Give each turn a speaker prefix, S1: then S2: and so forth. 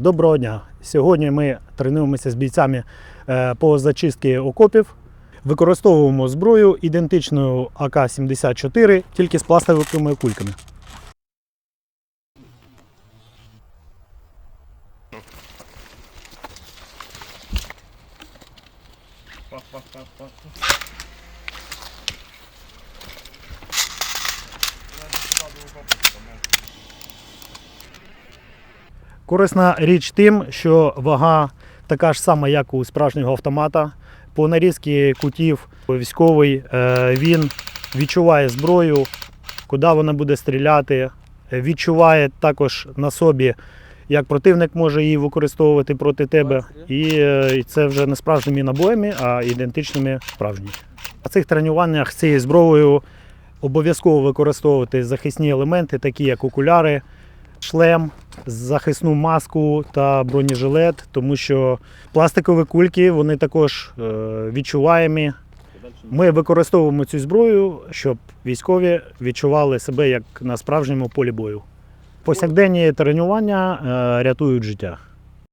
S1: Доброго дня! Сьогодні ми тренуємося з бійцями е, по зачистці окопів. Використовуємо зброю ідентичну АК-74, тільки з пластиковими кульками. Корисна річ тим, що вага така ж сама, як у справжнього автомата. По нарізці кутів військовий е, він відчуває зброю, куди вона буде стріляти, відчуває також на собі, як противник може її використовувати проти тебе. І е, і це вже не справжніми набоями, а ідентичними справжніми. На цих тренуваннях з цією зброєю обов'язково використовувати захисні елементи, такі як окуляри, шлем, захисну маску та бронежилет, тому що пластикові кульки вони також е, відчуваємі. Ми використовуємо цю зброю, щоб військові відчували себе як на справжньому полі бою. Повсякденні тренування е, рятують життя.